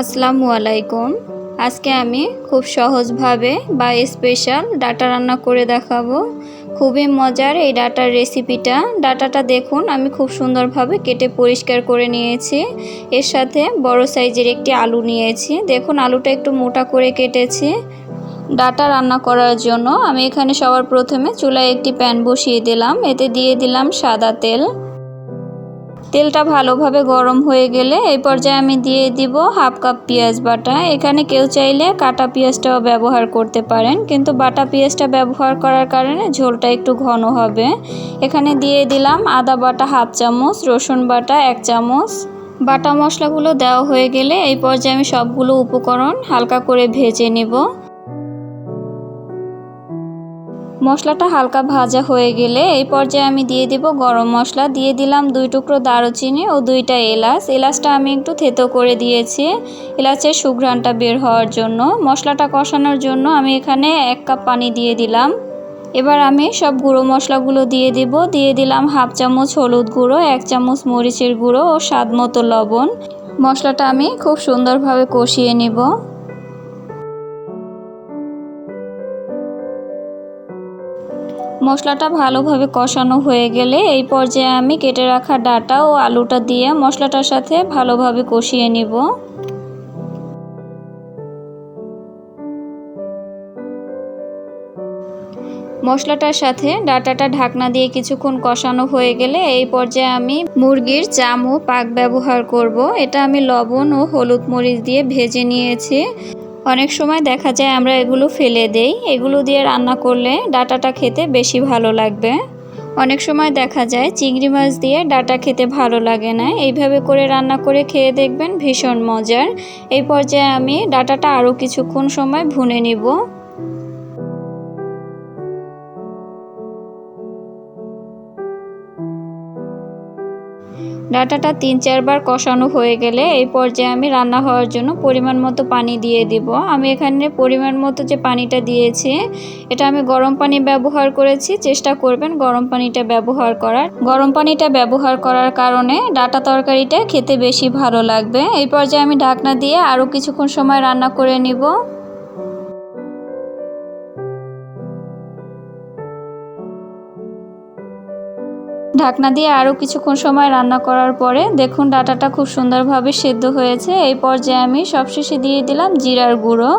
আসসালামু আলাইকুম। আজকে আমি খুব সহজভাবে বা স্পেশাল ডাটা রান্না করে দেখাবো। খুবই মজার এই ডাটার রেসিপিটা ডাটাটা দেখুন, আমি খুব সুন্দরভাবে কেটে পরিষ্কার করে নিয়েছি। এর সাথে বড় সাইজের একটি আলু নিয়েছি। দেখুন, আলুটা একটু মোটা করে কেটেছি। ডাটা রান্না করার জন্য আমি এখানে সবার প্রথমে চুলায় একটি প্যান বসিয়ে দিলাম। এতে দিয়ে দিলাম সাদা তেল। তেলটা ভালোভাবে গরম হয়ে গেলে এই পর্যায়ে আমি দিয়ে দিব হাফ কাপ পেঁয়াজ বাটা। এখানে কেউ চাইলে কাটা পেঁয়াজটাও ব্যবহার করতে পারেন, কিন্তু বাটা পেঁয়াজটা ব্যবহার করার কারণে ঝোলটা একটু ঘন হবে। এখানে দিয়ে দিলাম আদা বাটা হাফ চামচ, রসুন বাটা এক চামচ। বাটা মশলাগুলো দেওয়া হয়ে গেলে এই পর্যায়ে আমি সবগুলো উপকরণ হালকা করে ভেজে নেব। মশলাটা হালকা ভাজা হয়ে গেলে এই পর্যায়ে আমি দিয়ে দিব গরম মশলা। দিয়ে দিলাম দুই টুকরো দারুচিনি ও দুইটা এলাচ। এলাচটা আমি একটু থেতো করে দিয়েছি, এলাচের সুঘ্রাণটা বের হওয়ার জন্য। মশলাটা কষানোর জন্য আমি এখানে এক কাপ পানি দিয়ে দিলাম। এবার আমি সব গুঁড়ো মশলাগুলো দিয়ে দিব। দিয়ে দিলাম হাফ চামচ হলুদ গুঁড়ো, এক চামচ মরিচের গুঁড়ো ও স্বাদ মতো লবণ। মশলাটা আমি খুব সুন্দরভাবে কষিয়ে নিব। মশলাটা ভালোভাবে কষানো হয়ে গেলে এই পর্যায়ে আমি কেটে রাখা ডাটা ও আলুটা দিয়ে মশলাটার সাথে ভালোভাবে কষিয়ে নিব। মশলাটার সাথে ডাটাটা ঢাকনা দিয়ে কিছুক্ষণ কষানো হয়ে গেলে এই পর্যায়ে আমি মুরগির চাম ও পাক ব্যবহার করব। এটা আমি লবণ ও হলুদ মরিচ দিয়ে ভেজে নিয়েছি। অনেক সময় দেখা যায় আমরা এগুলো ফেলে দেই। এগুলো দিয়ে রান্না করলে ডাটাটা খেতে বেশি ভালো লাগবে। অনেক সময় দেখা যায় চিংড়ি মাছ দিয়ে ডাটা খেতে ভালো লাগে না। এইভাবে করে রান্না করে খেয়ে দেখবেন ভীষণ মজার। এই পর্যায়ে আমি ডাটাটা আরও কিছুক্ষণ সময় ভুনে নিব। ডাটাটা তিন চারবার কষানো হয়ে গেলে এই পর্যায়ে আমি রান্না হওয়ার জন্য পরিমাণ মতো পানি দিয়ে দিব। আমি এখানে পরিমাণ মতো যে পানিটা দিয়েছি, এটা আমি গরম পানি ব্যবহার করেছি। চেষ্টা করবেন গরম পানিটা ব্যবহার করার। গরম পানিটা ব্যবহার করার কারণে ডাটা তরকারিটা খেতে বেশি ভালো লাগবে। এই পর্যায়ে আমি ঢাকনা দিয়ে আরও কিছুক্ষণ সময় রান্না করে নিব। ঢাকনা দিয়ে আরও কিছুক্ষণ সময় রান্না করার পরে দেখুন ডাটাটা খুব সুন্দরভাবে সেদ্ধ হয়েছে। এই পর্যায়ে আমি সবশেষে দিয়ে দিলাম জিরার গুঁড়ো।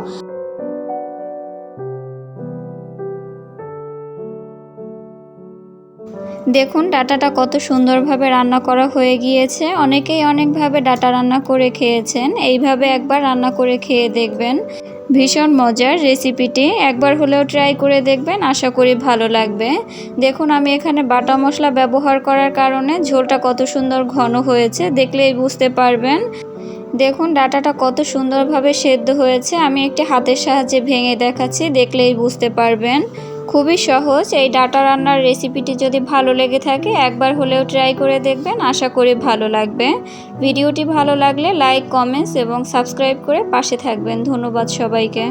দেখুন ডাটাটা কত সুন্দরভাবে রান্না করা হয়ে গিয়েছে। অনেকেই অনেকভাবে ডাটা রান্না করে খেয়েছেন। এইভাবে একবার রান্না করে খেয়ে দেখবেন। ভীষণ মজার রেসিপিটি। একবার হলেও ট্রাই করে দেখবেন, আশা করি ভালো লাগবে। দেখুন, আমি এখানে বাটা মশলা ব্যবহার করার কারণে ঝোলটা কত সুন্দর ঘন হয়েছে, দেখলেই বুঝতে পারবেন। দেখুন, ডাটাটা কত সুন্দরভাবে সেদ্ধ হয়েছে। আমি একটি হাতের সাহায্যে ভেঙে দেখাচ্ছি, দেখলেই বুঝতে পারবেন। খুবই সহজ। এই ডাটা রান্নার রেসিপিটি যদি ভালো লেগে থাকে, একবার হলেও ট্রাই করে দেখবেন। আশা করি ভালো লাগবে। ভিডিওটি ভালো লাগলে লাইক কমেন্টস এবং সাবস্ক্রাইব করে পাশে থাকবেন। ধন্যবাদ সবাইকে।